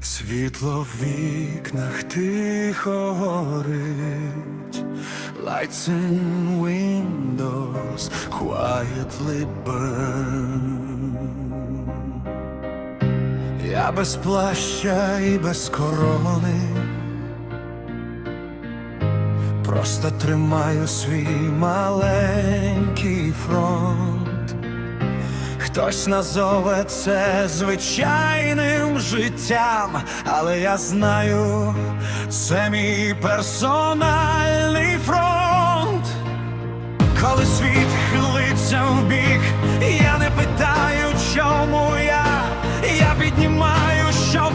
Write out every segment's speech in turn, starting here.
Світло в вікнах тихо горить, Lights in windows quietly burn. Я без плаща і без корони, просто тримаю свій маленький фронт. Хтось назове це звичайним життям, але я знаю, це мій персональний фронт. Коли світ хилиться в бік, я не питаю, чому я, я піднімаю, що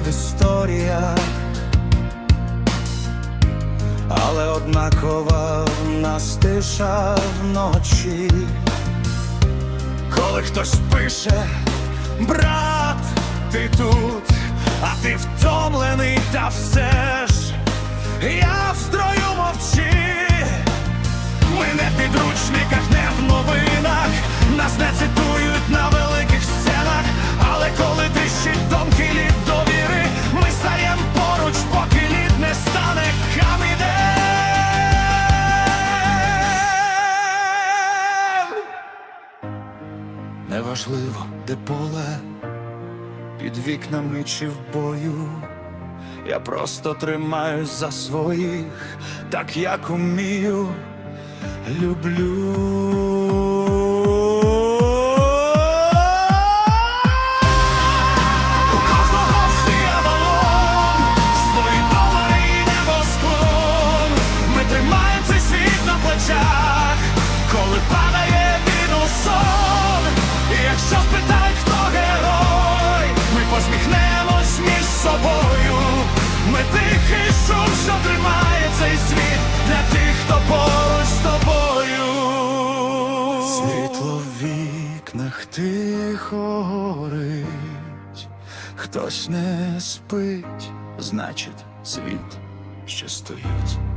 мовах і але однакова в нас тиша вночі. Коли хтось пише, брат, ти тут, а ти втомлений, та все ж я в строю мовчи. Ми не підручниках, не в Неважливо, де поле, під вікнами чи в бою. Я просто тримаюсь за своїх, так як умію, люблю. У кожного свій свої долари і. Ми тримаємо цей світ на плечах, коли падає якщо спитають, хто герой, ми посміхнемось між собою. Ми тихий шум, що тримає цей світ для тих, хто поруч з тобою. Світло в вікнах тихо горить, хтось не спить, значить, світ ще стоїть.